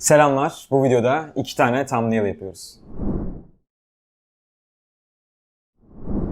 Selamlar. Bu videoda iki tane thumbnail yapıyoruz.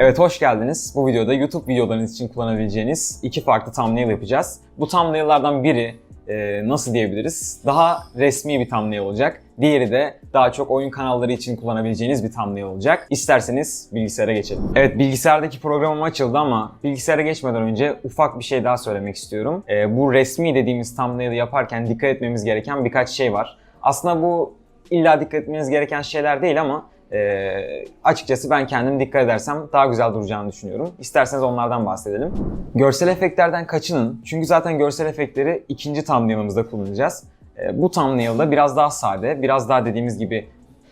Evet hoş geldiniz. Bu videoda YouTube videolarınız için kullanabileceğiniz iki farklı thumbnail yapacağız. Bu thumbnail'lardan biri e, nasıl diyebiliriz? Daha resmi bir thumbnail olacak. Diğeri de daha çok oyun kanalları için kullanabileceğiniz bir thumbnail olacak. İsterseniz bilgisayara geçelim. Evet bilgisayardaki programım açıldı ama bilgisayara geçmeden önce ufak bir şey daha söylemek istiyorum. E, bu resmi dediğimiz thumbnail'i yaparken dikkat etmemiz gereken birkaç şey var. Aslında bu illa dikkat etmeniz gereken şeyler değil ama e, açıkçası ben kendim dikkat edersem daha güzel duracağını düşünüyorum. İsterseniz onlardan bahsedelim. Görsel efektlerden kaçının. Çünkü zaten görsel efektleri ikinci thumbnail'ımızda kullanacağız. E, bu thumbnail'da biraz daha sade, biraz daha dediğimiz gibi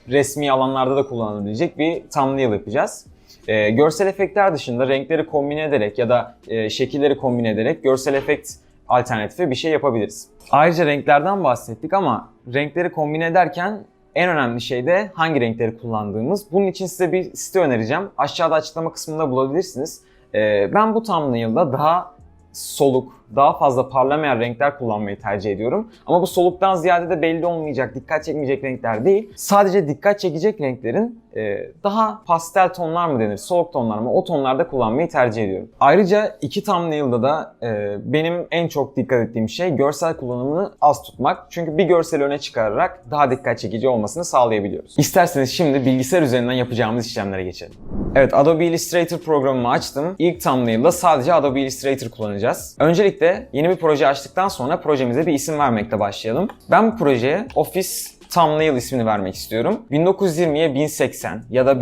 resmi alanlarda da kullanılabilecek bir thumbnail yapacağız. E, görsel efektler dışında renkleri kombine ederek ya da e, şekilleri kombine ederek görsel efekt alternatifi bir şey yapabiliriz. Ayrıca renklerden bahsettik ama renkleri kombine ederken en önemli şey de hangi renkleri kullandığımız. Bunun için size bir site önereceğim. Aşağıda açıklama kısmında bulabilirsiniz. Ee, ben bu thumbnail'da daha soluk, daha fazla parlamayan renkler kullanmayı tercih ediyorum. Ama bu soluktan ziyade de belli olmayacak, dikkat çekmeyecek renkler değil. Sadece dikkat çekecek renklerin e, daha pastel tonlar mı denir, soluk tonlar mı o tonlarda kullanmayı tercih ediyorum. Ayrıca iki thumbnail'da da e, benim en çok dikkat ettiğim şey görsel kullanımını az tutmak. Çünkü bir görseli öne çıkararak daha dikkat çekici olmasını sağlayabiliyoruz. İsterseniz şimdi bilgisayar üzerinden yapacağımız işlemlere geçelim. Evet Adobe Illustrator programımı açtım. İlk thumbnail'da sadece Adobe Illustrator kullanacağız. Öncelikle yeni bir proje açtıktan sonra projemize bir isim vermekle başlayalım. Ben bu projeye Office Thumbnail ismini vermek istiyorum. 1920'ye 1080 ya da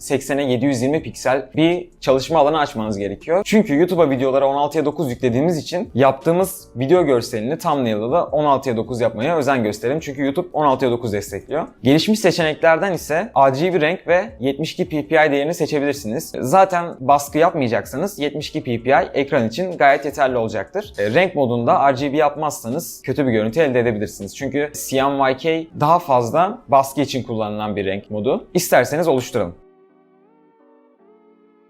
1280'e 720 piksel bir çalışma alanı açmanız gerekiyor. Çünkü YouTube'a videolara 16'ya 9 yüklediğimiz için yaptığımız video görselini thumbnail'da da 16'ya 9 yapmaya özen gösterelim. Çünkü YouTube 16'ya 9 destekliyor. Gelişmiş seçeneklerden ise RGB renk ve 72 ppi değerini seçebilirsiniz. Zaten baskı yapmayacaksanız 72 ppi ekran için gayet yeterli olacaktır. E, Renk modunda RGB yapmazsanız kötü bir görüntü elde edebilirsiniz. Çünkü CMYK daha fazla baskı için kullanılan bir renk modu. İsterseniz oluşturalım.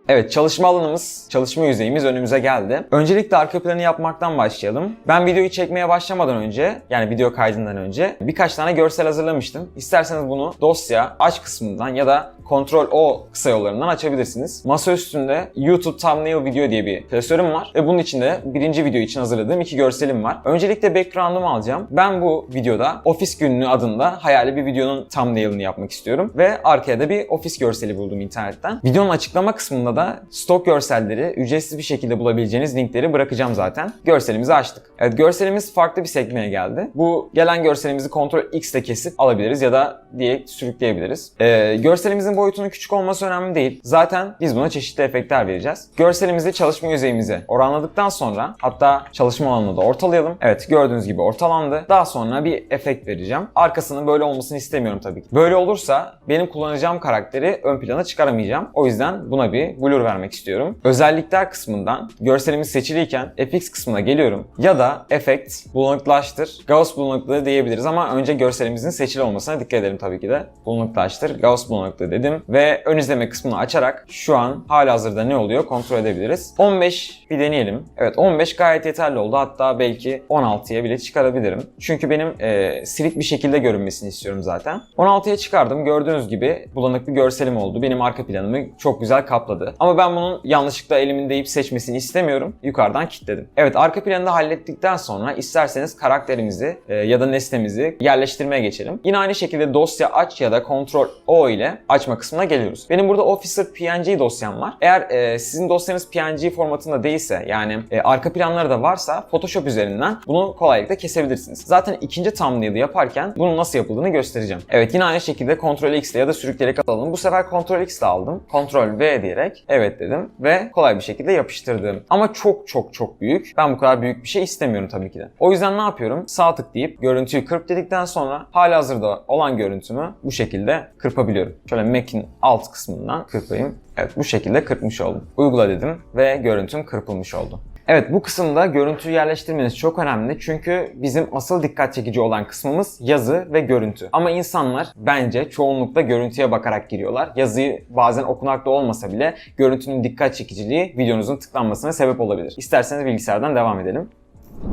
Evet çalışma alanımız, çalışma yüzeyimiz önümüze geldi. Öncelikle arka planı yapmaktan başlayalım. Ben videoyu çekmeye başlamadan önce, yani video kaydından önce birkaç tane görsel hazırlamıştım. İsterseniz bunu dosya, aç kısmından ya da Ctrl O kısa yollarından açabilirsiniz. Masa üstünde YouTube Thumbnail Video diye bir klasörüm var ve bunun içinde birinci video için hazırladığım iki görselim var. Öncelikle background'umu alacağım. Ben bu videoda ofis günlüğü adında hayali bir videonun thumbnail'ını yapmak istiyorum ve arkaya da bir ofis görseli buldum internetten. Videonun açıklama kısmında da stok görselleri ücretsiz bir şekilde bulabileceğiniz linkleri bırakacağım zaten. Görselimizi açtık. Evet görselimiz farklı bir sekmeye geldi. Bu gelen görselimizi Ctrl X ile kesip alabiliriz ya da diye sürükleyebiliriz. Ee, görselimizin boyutunun küçük olması önemli değil. Zaten biz buna çeşitli efektler vereceğiz. Görselimizi çalışma yüzeyimize oranladıktan sonra hatta çalışma alanını da ortalayalım. Evet gördüğünüz gibi ortalandı. Daha sonra bir efekt vereceğim. Arkasının böyle olmasını istemiyorum tabii ki. Böyle olursa benim kullanacağım karakteri ön plana çıkaramayacağım. O yüzden buna bir blur vermek istiyorum. Özellikler kısmından görselimiz seçiliyken FX kısmına geliyorum. Ya da efekt, bulanıklaştır, Gauss bulanıklığı diyebiliriz ama önce görselimizin seçili olmasına dikkat edelim tabii ki de. Bulanıklaştır, Gauss bulanıklığı dedim ve ön izleme kısmını açarak şu an halihazırda ne oluyor kontrol edebiliriz. 15 bir deneyelim. Evet 15 gayet yeterli oldu. Hatta belki 16'ya bile çıkarabilirim. Çünkü benim e, silik bir şekilde görünmesini istiyorum zaten. 16'ya çıkardım. Gördüğünüz gibi bulanık bir görselim oldu. Benim arka planımı çok güzel kapladı. Ama ben bunun yanlışlıkla elimin deyip seçmesini istemiyorum. Yukarıdan kilitledim. Evet arka planı da hallettikten sonra isterseniz karakterimizi e, ya da nesnemizi yerleştirmeye geçelim. Yine aynı şekilde dosya aç ya da Ctrl O ile açma kısmına geliyoruz. Benim burada Officer PNG dosyam var. Eğer e, sizin dosyanız PNG formatında değilse yani e, arka planları da varsa Photoshop üzerinden bunu kolaylıkla kesebilirsiniz. Zaten ikinci thumbnail'ı yaparken bunun nasıl yapıldığını göstereceğim. Evet yine aynı şekilde Ctrl X ile ya da sürükleyerek alalım. Bu sefer Ctrl X ile aldım. Ctrl V diyerek evet dedim ve kolay bir şekilde yapıştırdım. Ama çok çok çok büyük. Ben bu kadar büyük bir şey istemiyorum tabii ki de. O yüzden ne yapıyorum? Sağ tık deyip görüntüyü kırp dedikten sonra halihazırda olan görüntümü bu şekilde kırpabiliyorum. Şöyle Mac'in alt kısmından kırpayım. Evet bu şekilde kırpmış oldum. Uygula dedim ve görüntüm kırpılmış oldu. Evet bu kısımda görüntüyü yerleştirmeniz çok önemli çünkü bizim asıl dikkat çekici olan kısmımız yazı ve görüntü. Ama insanlar bence çoğunlukla görüntüye bakarak giriyorlar. Yazıyı bazen okunakta olmasa bile görüntünün dikkat çekiciliği videonuzun tıklanmasına sebep olabilir. İsterseniz bilgisayardan devam edelim.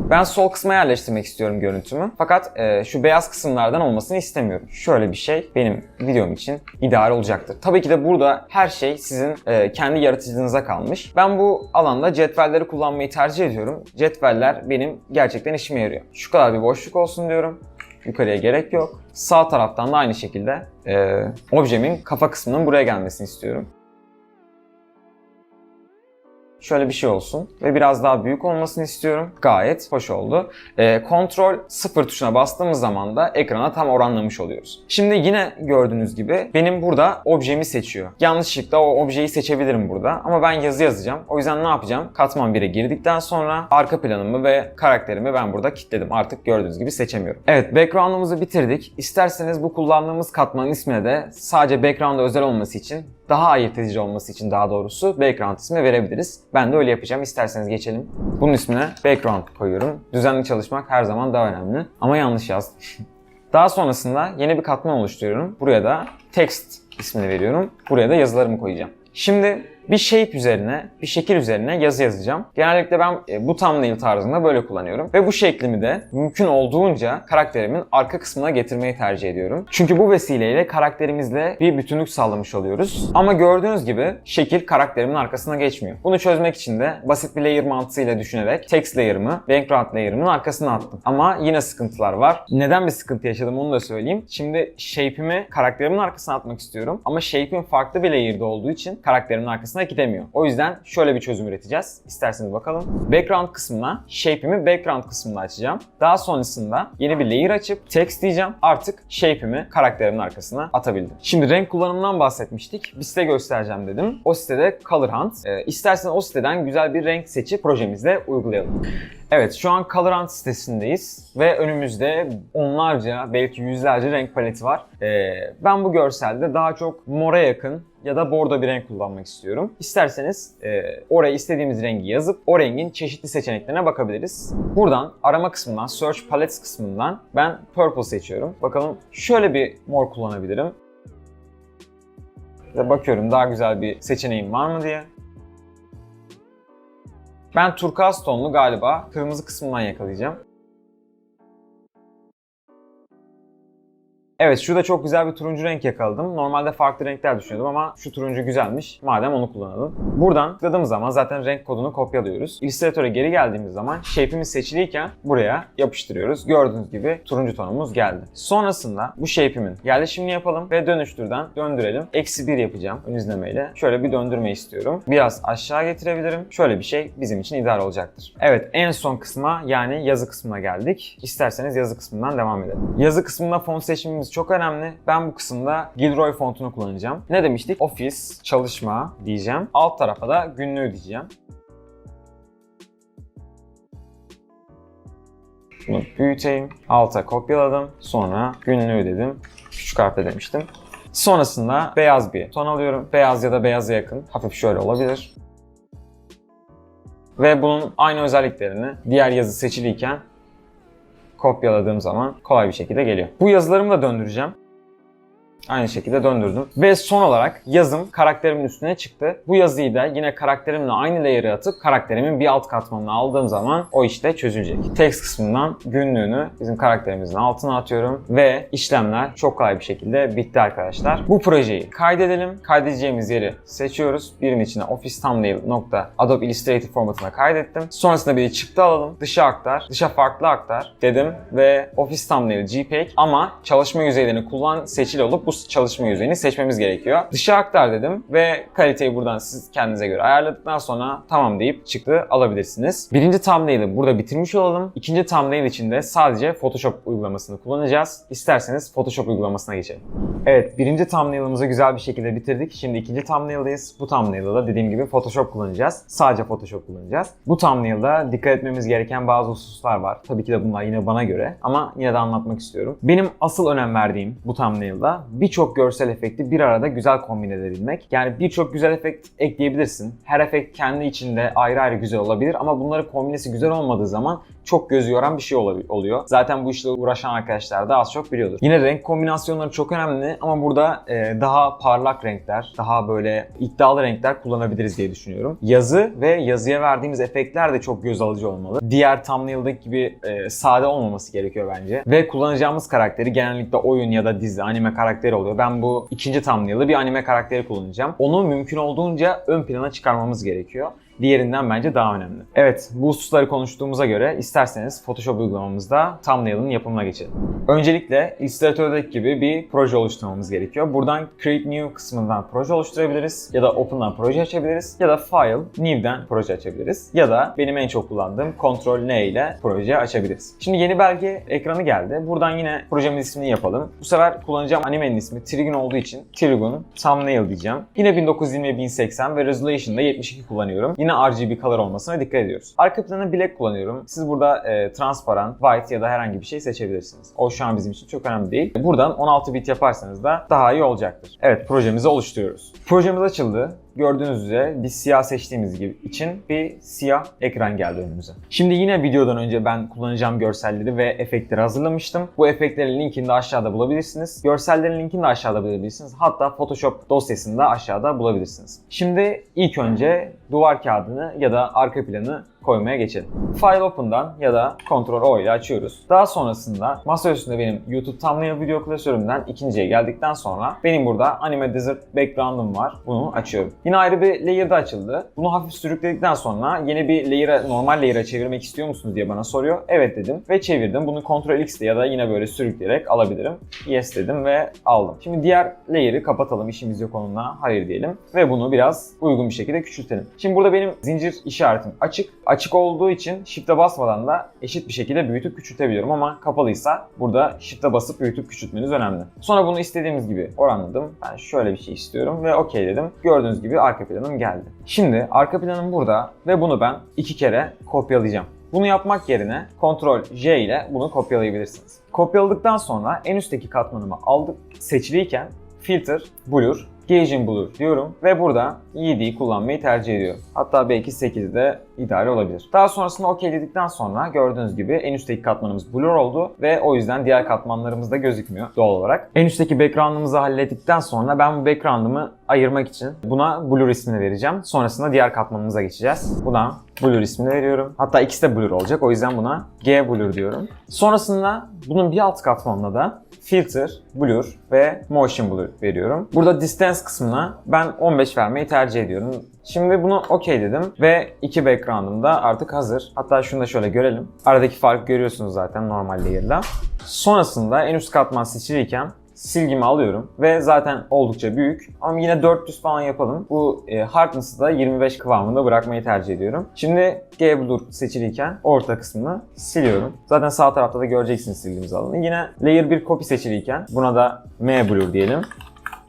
Ben sol kısma yerleştirmek istiyorum görüntümü. Fakat e, şu beyaz kısımlardan olmasını istemiyorum. Şöyle bir şey benim videom için ideal olacaktır. Tabii ki de burada her şey sizin e, kendi yaratıcılığınıza kalmış. Ben bu alanda cetvelleri kullanmayı tercih ediyorum. Cetveller benim gerçekten işime yarıyor. Şu kadar bir boşluk olsun diyorum. Yukarıya gerek yok. Sağ taraftan da aynı şekilde e, objemin kafa kısmının buraya gelmesini istiyorum. Şöyle bir şey olsun ve biraz daha büyük olmasını istiyorum. Gayet hoş oldu. Ee, Ctrl 0 tuşuna bastığımız zaman da ekrana tam oranlamış oluyoruz. Şimdi yine gördüğünüz gibi benim burada objemi seçiyor. Yanlışlıkla o objeyi seçebilirim burada ama ben yazı yazacağım. O yüzden ne yapacağım? Katman 1'e girdikten sonra arka planımı ve karakterimi ben burada kilitledim. Artık gördüğünüz gibi seçemiyorum. Evet background'umuzu bitirdik. İsterseniz bu kullandığımız katmanın ismine de sadece background'a özel olması için daha ayırt edici olması için daha doğrusu background ismi verebiliriz. Ben de öyle yapacağım. İsterseniz geçelim. Bunun ismine background koyuyorum. Düzenli çalışmak her zaman daha önemli. Ama yanlış yazdım. daha sonrasında yeni bir katman oluşturuyorum. Buraya da text ismini veriyorum. Buraya da yazılarımı koyacağım. Şimdi bir shape üzerine, bir şekil üzerine yazı yazacağım. Genellikle ben e, bu thumbnail tarzında böyle kullanıyorum. Ve bu şeklimi de mümkün olduğunca karakterimin arka kısmına getirmeyi tercih ediyorum. Çünkü bu vesileyle karakterimizle bir bütünlük sağlamış oluyoruz. Ama gördüğünüz gibi şekil karakterimin arkasına geçmiyor. Bunu çözmek için de basit bir layer mantığıyla düşünerek text layer'ımı background layer'ımın arkasına attım. Ama yine sıkıntılar var. Neden bir sıkıntı yaşadım onu da söyleyeyim. Şimdi shape'imi karakterimin arkasına atmak istiyorum. Ama shape'im farklı bir layer'da olduğu için karakterimin arkasına gidemiyor. O yüzden şöyle bir çözüm üreteceğiz. İsterseniz bakalım. Background kısmına shape'imi background kısmında açacağım. Daha sonrasında yeni bir layer açıp text diyeceğim. Artık shape'imi karakterimin arkasına atabildim. Şimdi renk kullanımından bahsetmiştik. Bir site göstereceğim dedim. O sitede Color Hunt. Ee, isterseniz o siteden güzel bir renk seçip projemizde uygulayalım. Evet şu an Colorant sitesindeyiz ve önümüzde onlarca belki yüzlerce renk paleti var. Ee, ben bu görselde daha çok mora yakın ya da bordo bir renk kullanmak istiyorum. İsterseniz e, oraya istediğimiz rengi yazıp o rengin çeşitli seçeneklerine bakabiliriz. Buradan arama kısmından, Search Palettes kısmından ben Purple seçiyorum. Bakalım şöyle bir mor kullanabilirim. Ve bakıyorum daha güzel bir seçeneğim var mı diye. Ben turkuaz tonlu galiba kırmızı kısmından yakalayacağım. Evet şurada çok güzel bir turuncu renk yakaladım. Normalde farklı renkler düşünüyordum ama şu turuncu güzelmiş. Madem onu kullanalım. Buradan tıkladığımız zaman zaten renk kodunu kopyalıyoruz. Illustrator'a geri geldiğimiz zaman shape'imiz seçiliyken buraya yapıştırıyoruz. Gördüğünüz gibi turuncu tonumuz geldi. Sonrasında bu shape'imin yerleşimini yapalım ve dönüştürden döndürelim. Eksi 1 yapacağım ön izlemeyle. Şöyle bir döndürme istiyorum. Biraz aşağı getirebilirim. Şöyle bir şey bizim için ideal olacaktır. Evet en son kısma yani yazı kısmına geldik. İsterseniz yazı kısmından devam edelim. Yazı kısmında font seçimimiz çok önemli. Ben bu kısımda Gilroy fontunu kullanacağım. Ne demiştik? Office, çalışma diyeceğim. Alt tarafa da günlüğü diyeceğim. Bunu büyüteyim. Alta kopyaladım. Sonra günlüğü dedim. Küçük harfle demiştim. Sonrasında beyaz bir ton alıyorum. Beyaz ya da beyaza yakın. Hafif şöyle olabilir. Ve bunun aynı özelliklerini diğer yazı seçiliyken kopyaladığım zaman kolay bir şekilde geliyor. Bu yazılarımı da döndüreceğim. Aynı şekilde döndürdüm. Ve son olarak yazım karakterimin üstüne çıktı. Bu yazıyı da yine karakterimle aynı layer'ı atıp karakterimin bir alt katmanına aldığım zaman o işte çözülecek. Text kısmından günlüğünü bizim karakterimizin altına atıyorum ve işlemler çok kolay bir şekilde bitti arkadaşlar. Bu projeyi kaydedelim. Kaydedeceğimiz yeri seçiyoruz. Birin içine office thumbnail.adobe Illustrator formatına kaydettim. Sonrasında bir çıktı alalım. Dışa aktar. Dışa farklı aktar dedim ve office thumbnail JPEG ama çalışma yüzeylerini kullan seçili olup bu çalışma yüzeyini seçmemiz gerekiyor. Dışa aktar dedim ve kaliteyi buradan siz kendinize göre ayarladıktan sonra tamam deyip çıktı alabilirsiniz. Birinci thumbnail'i burada bitirmiş olalım. İkinci thumbnail için de sadece Photoshop uygulamasını kullanacağız. İsterseniz Photoshop uygulamasına geçelim. Evet birinci thumbnail'ımızı güzel bir şekilde bitirdik. Şimdi ikinci thumbnail'dayız. Bu thumbnail'da da dediğim gibi Photoshop kullanacağız. Sadece Photoshop kullanacağız. Bu thumbnail'da dikkat etmemiz gereken bazı hususlar var. Tabii ki de bunlar yine bana göre ama yine de anlatmak istiyorum. Benim asıl önem verdiğim bu thumbnail'da birçok görsel efekti bir arada güzel kombin edebilmek. Yani birçok güzel efekt ekleyebilirsin. Her efekt kendi içinde ayrı ayrı güzel olabilir ama bunları kombinesi güzel olmadığı zaman çok gözü yoran bir şey oluyor. Zaten bu işle uğraşan arkadaşlar da az çok biliyordur. Yine renk kombinasyonları çok önemli ama burada e, daha parlak renkler, daha böyle iddialı renkler kullanabiliriz diye düşünüyorum. Yazı ve yazıya verdiğimiz efektler de çok göz alıcı olmalı. Diğer thumbnail'daki gibi e, sade olmaması gerekiyor bence. Ve kullanacağımız karakteri genellikle oyun ya da dizi, anime karakteri oluyor. Ben bu ikinci thumbnail'ı bir anime karakteri kullanacağım. Onu mümkün olduğunca ön plana çıkarmamız gerekiyor diğerinden bence daha önemli. Evet, bu hususları konuştuğumuza göre isterseniz Photoshop uygulamamızda thumbnail'ın yapımına geçelim. Öncelikle Illustrator'daki gibi bir proje oluşturmamız gerekiyor. Buradan Create New kısmından proje oluşturabiliriz ya da Open'dan proje açabiliriz ya da File, New'den proje açabiliriz ya da benim en çok kullandığım Ctrl N ile proje açabiliriz. Şimdi yeni belge ekranı geldi. Buradan yine projemiz ismini yapalım. Bu sefer kullanacağım animenin ismi Trigun olduğu için Trigun Thumbnail diyeceğim. Yine 1920 1080 ve Resolution'da 72 kullanıyorum. Yine RGB color olmasına dikkat ediyoruz. Arka planı black kullanıyorum. Siz burada e, transparan, white ya da herhangi bir şey seçebilirsiniz. O şu an bizim için çok önemli değil. Buradan 16 bit yaparsanız da daha iyi olacaktır. Evet projemizi oluşturuyoruz. Projemiz açıldı. Gördüğünüz üzere biz siyah seçtiğimiz gibi için bir siyah ekran geldi önümüze. Şimdi yine videodan önce ben kullanacağım görselleri ve efektleri hazırlamıştım. Bu efektlerin linkini de aşağıda bulabilirsiniz. Görsellerin linkini de aşağıda bulabilirsiniz. Hatta Photoshop dosyasını da aşağıda bulabilirsiniz. Şimdi ilk önce duvar kağıdını ya da arka planı koymaya geçelim. File Open'dan ya da Ctrl O ile açıyoruz. Daha sonrasında masa üstünde benim YouTube Thumbnail video klasörümden ikinciye geldikten sonra benim burada Anime Desert background'ım var. Bunu açıyorum. Yine ayrı bir layer da açıldı. Bunu hafif sürükledikten sonra yeni bir layer'a, normal layer'a çevirmek istiyor musunuz diye bana soruyor. Evet dedim ve çevirdim. Bunu Ctrl X ya da yine böyle sürükleyerek alabilirim. Yes dedim ve aldım. Şimdi diğer layer'ı kapatalım. İşimiz yok onunla. Hayır diyelim. Ve bunu biraz uygun bir şekilde küçültelim. Şimdi burada benim zincir işaretim açık. Açık olduğu için Shift'e basmadan da eşit bir şekilde büyütüp küçültebiliyorum ama kapalıysa burada Shift'e basıp büyütüp küçültmeniz önemli. Sonra bunu istediğimiz gibi oranladım. Ben şöyle bir şey istiyorum ve OK dedim. Gördüğünüz gibi arka planım geldi. Şimdi arka planım burada ve bunu ben iki kere kopyalayacağım. Bunu yapmak yerine Ctrl J ile bunu kopyalayabilirsiniz. Kopyaladıktan sonra en üstteki katmanımı aldık. Seçiliyken Filter, Blur, Gauge in Blur diyorum ve burada 7'yi kullanmayı tercih ediyorum. Hatta belki 8 ideal olabilir. Daha sonrasında OK dedikten sonra gördüğünüz gibi en üstteki katmanımız blur oldu ve o yüzden diğer katmanlarımız da gözükmüyor doğal olarak. En üstteki background'ımızı hallettikten sonra ben bu background'ımı ayırmak için buna blur ismini vereceğim. Sonrasında diğer katmanımıza geçeceğiz. Buna blur ismini veriyorum. Hatta ikisi de blur olacak. O yüzden buna G blur diyorum. Sonrasında bunun bir alt katmanına da filter, blur ve motion blur veriyorum. Burada distance kısmına ben 15 vermeyi tercih ediyorum. Şimdi bunu OK dedim ve iki background'ım da artık hazır. Hatta şunu da şöyle görelim. Aradaki farkı görüyorsunuz zaten normal layer'la. Sonrasında en üst katman seçiliyken silgimi alıyorum ve zaten oldukça büyük ama yine 400 falan yapalım. Bu e, hardness'ı da 25 kıvamında bırakmayı tercih ediyorum. Şimdi G Blur seçiliyken orta kısmını siliyorum. Zaten sağ tarafta da göreceksiniz sildiğimiz alanı. Yine Layer 1 copy seçiliyken buna da M Blur diyelim.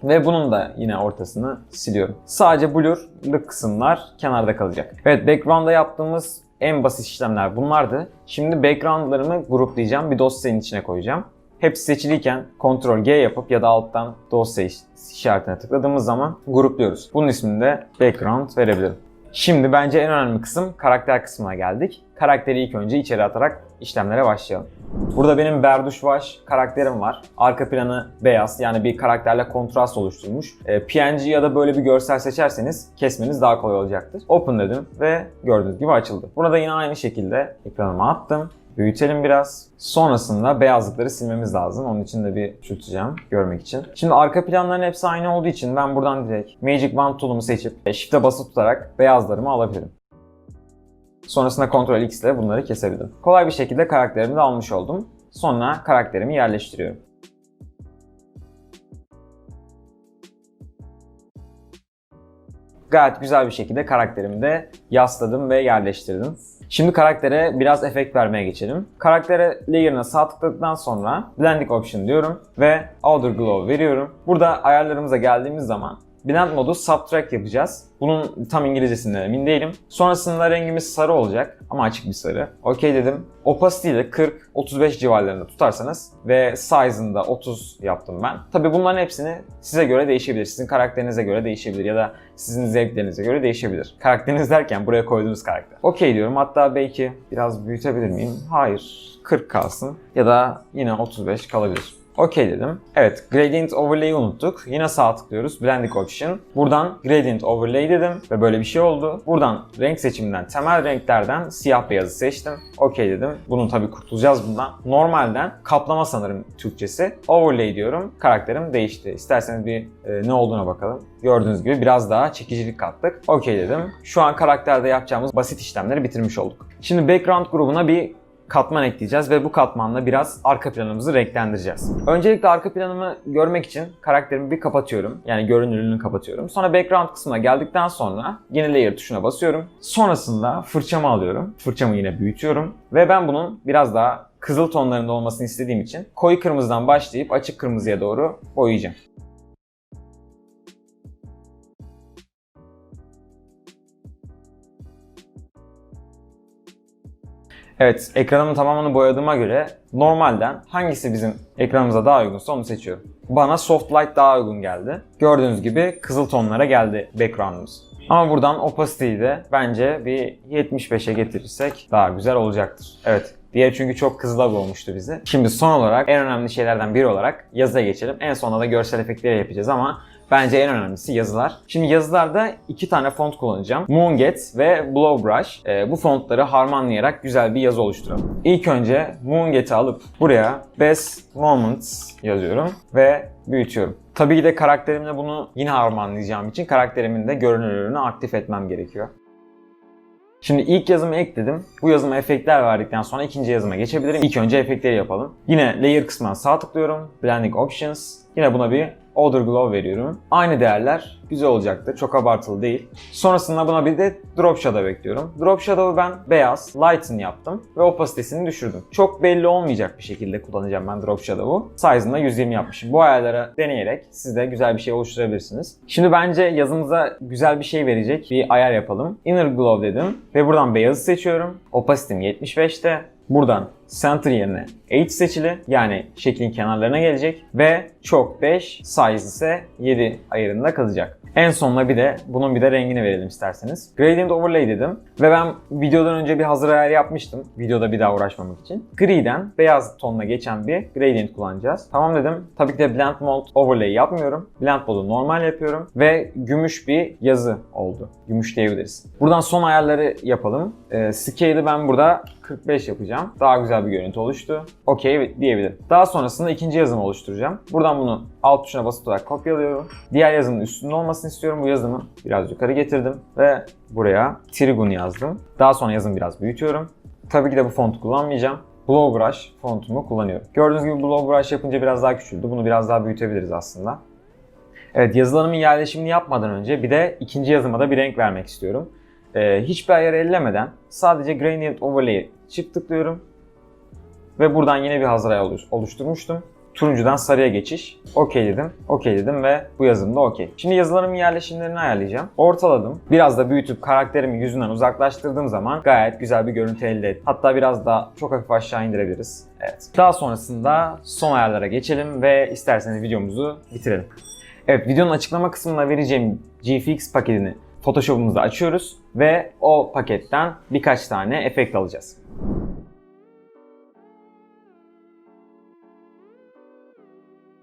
Ve bunun da yine ortasını siliyorum. Sadece blurlık kısımlar kenarda kalacak. Evet background'da yaptığımız en basit işlemler bunlardı. Şimdi background'larımı gruplayacağım. Bir dosyanın içine koyacağım. Hepsi seçiliyken Ctrl G yapıp ya da alttan dosya iş- işaretine tıkladığımız zaman grupluyoruz. Bunun ismini de background verebilirim. Şimdi bence en önemli kısım karakter kısmına geldik. Karakteri ilk önce içeri atarak işlemlere başlayalım. Burada benim Berduş Vaş karakterim var. Arka planı beyaz yani bir karakterle kontrast oluşturmuş. E, PNG ya da böyle bir görsel seçerseniz kesmeniz daha kolay olacaktır. Open dedim ve gördüğünüz gibi açıldı. Burada yine aynı şekilde ekranıma attım. Büyütelim biraz. Sonrasında beyazlıkları silmemiz lazım. Onun için de bir küçülteceğim görmek için. Şimdi arka planların hepsi aynı olduğu için ben buradan direkt Magic Wand tool'umu seçip e, Shift'e basılı tutarak beyazlarımı alabilirim. Sonrasında Ctrl X ile bunları kesebilirim. Kolay bir şekilde karakterimi de almış oldum. Sonra karakterimi yerleştiriyorum. Gayet güzel bir şekilde karakterimi de yasladım ve yerleştirdim. Şimdi karaktere biraz efekt vermeye geçelim. Karaktere layer'ına sağ tıkladıktan sonra Blending Option diyorum ve Outer Glow veriyorum. Burada ayarlarımıza geldiğimiz zaman blend modu subtract yapacağız. Bunun tam İngilizcesinden emin değilim. Sonrasında rengimiz sarı olacak ama açık bir sarı. Okey dedim. Opacity'yi de 40-35 civarlarında tutarsanız ve size'ını da 30 yaptım ben. Tabi bunların hepsini size göre değişebilir. Sizin karakterinize göre değişebilir ya da sizin zevklerinize göre değişebilir. Karakteriniz derken buraya koyduğunuz karakter. Okey diyorum. Hatta belki biraz büyütebilir miyim? Hayır. 40 kalsın ya da yine 35 kalabilir. Okey dedim. Evet, Gradient Overlay'i unuttuk. Yine sağ tıklıyoruz. Blending Option. Buradan Gradient Overlay dedim ve böyle bir şey oldu. Buradan renk seçiminden, temel renklerden siyah beyazı seçtim. Okey dedim. Bunun tabii kurtulacağız bundan. Normalden kaplama sanırım Türkçesi. Overlay diyorum. Karakterim değişti. İsterseniz bir e, ne olduğuna bakalım. Gördüğünüz gibi biraz daha çekicilik kattık. Okey dedim. Şu an karakterde yapacağımız basit işlemleri bitirmiş olduk. Şimdi background grubuna bir katman ekleyeceğiz ve bu katmanla biraz arka planımızı renklendireceğiz. Öncelikle arka planımı görmek için karakterimi bir kapatıyorum. Yani görünürlüğünü kapatıyorum. Sonra background kısmına geldikten sonra yeni layer tuşuna basıyorum. Sonrasında fırçamı alıyorum. Fırçamı yine büyütüyorum. Ve ben bunun biraz daha kızıl tonlarında olmasını istediğim için koyu kırmızıdan başlayıp açık kırmızıya doğru boyayacağım. Evet, ekranımın tamamını boyadığıma göre normalden hangisi bizim ekranımıza daha uygunsa onu seçiyorum. Bana soft light daha uygun geldi. Gördüğünüz gibi kızıl tonlara geldi background'ımız. Ama buradan opacity'yi de bence bir 75'e getirirsek daha güzel olacaktır. Evet, Diğer çünkü çok kızıla olmuştu bizi. Şimdi son olarak en önemli şeylerden biri olarak yazıya geçelim. En sonunda da görsel efektleri yapacağız ama Bence en önemlisi yazılar. Şimdi yazılarda iki tane font kullanacağım. Moonget ve Blowbrush. Ee, bu fontları harmanlayarak güzel bir yazı oluşturalım. İlk önce Moonget'i alıp buraya Best Moments yazıyorum ve büyütüyorum. Tabii ki de karakterimle bunu yine harmanlayacağım için karakterimin de görünürlüğünü aktif etmem gerekiyor. Şimdi ilk yazımı ekledim. Bu yazıma efektler verdikten sonra ikinci yazıma geçebilirim. İlk önce efektleri yapalım. Yine layer kısmına sağ tıklıyorum. Blending Options. Yine buna bir Other Glow veriyorum. Aynı değerler güzel olacaktır. Çok abartılı değil. Sonrasında buna bir de Drop Shadow bekliyorum. Drop Shadow'u ben beyaz, lighten yaptım ve opasitesini düşürdüm. Çok belli olmayacak bir şekilde kullanacağım ben Drop Shadow'u. Size'ını da 120 yapmışım. Bu ayarlara deneyerek siz de güzel bir şey oluşturabilirsiniz. Şimdi bence yazımıza güzel bir şey verecek bir ayar yapalım. Inner Glow dedim ve buradan beyazı seçiyorum. Opacity'm 75'te. Buradan center yerine H seçili yani şeklin kenarlarına gelecek ve çok 5 size ise 7 ayarında kalacak. En sonuna bir de bunun bir de rengini verelim isterseniz. Gradient Overlay dedim ve ben videodan önce bir hazır ayar yapmıştım. Videoda bir daha uğraşmamak için. Gri'den beyaz tonuna geçen bir gradient kullanacağız. Tamam dedim. Tabii ki de Blend Mode Overlay yapmıyorum. Blend Mode'u normal yapıyorum ve gümüş bir yazı oldu. Gümüş diyebiliriz. Buradan son ayarları yapalım. Ee, Scale'ı ben burada 45 yapacağım. Daha güzel bir görüntü oluştu. Okey diyebilirim. Daha sonrasında ikinci yazımı oluşturacağım. Buradan bunu alt tuşuna basıp tutarak kopyalıyorum. Diğer yazının üstünde olmasını istiyorum. Bu yazımı biraz yukarı getirdim ve buraya Trigun yazdım. Daha sonra yazımı biraz büyütüyorum. Tabii ki de bu fontu kullanmayacağım. Blowbrush fontumu kullanıyorum. Gördüğünüz gibi Blowbrush yapınca biraz daha küçüldü. Bunu biraz daha büyütebiliriz aslında. Evet yazılarımın yerleşimini yapmadan önce bir de ikinci yazıma da bir renk vermek istiyorum. Ee, hiçbir ayarı ellemeden sadece Gradient Overlay'i çift tıklıyorum. Ve buradan yine bir hazır oluşturmuştum. Turuncudan sarıya geçiş. Okey dedim. Okey dedim ve bu yazım da okey. Şimdi yazılarımın yerleşimlerini ayarlayacağım. Ortaladım. Biraz da büyütüp karakterimi yüzünden uzaklaştırdığım zaman gayet güzel bir görüntü elde ettim. Hatta biraz da çok hafif aşağı indirebiliriz. Evet. Daha sonrasında son ayarlara geçelim ve isterseniz videomuzu bitirelim. Evet videonun açıklama kısmına vereceğim GFX paketini Photoshop'umuzu açıyoruz ve o paketten birkaç tane efekt alacağız.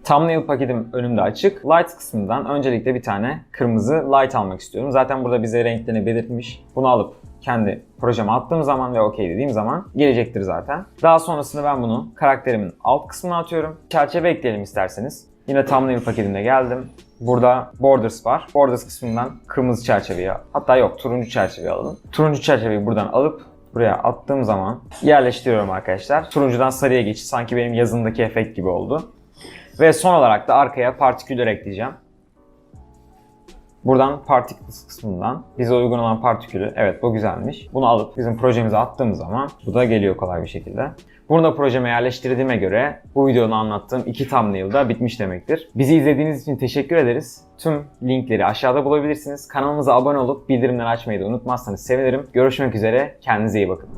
Thumbnail paketim önümde açık. Light kısmından öncelikle bir tane kırmızı light almak istiyorum. Zaten burada bize renklerini belirtmiş. Bunu alıp kendi projeme attığım zaman ve okey dediğim zaman gelecektir zaten. Daha sonrasında ben bunu karakterimin alt kısmına atıyorum. Çerçeve ekleyelim isterseniz. Yine thumbnail paketine geldim. Burada borders var. Borders kısmından kırmızı çerçeveyi hatta yok turuncu çerçeveyi alalım. Turuncu çerçeveyi buradan alıp buraya attığım zaman yerleştiriyorum arkadaşlar. Turuncudan sarıya geçiş sanki benim yazındaki efekt gibi oldu. Ve son olarak da arkaya partiküller ekleyeceğim. Buradan particles kısmından bize uygun olan partikülü, evet bu güzelmiş. Bunu alıp bizim projemize attığımız zaman bu da geliyor kolay bir şekilde. Bunu da projeme yerleştirdiğime göre bu videoda anlattığım iki thumbnail da bitmiş demektir. Bizi izlediğiniz için teşekkür ederiz. Tüm linkleri aşağıda bulabilirsiniz. Kanalımıza abone olup bildirimleri açmayı da unutmazsanız sevinirim. Görüşmek üzere. Kendinize iyi bakın.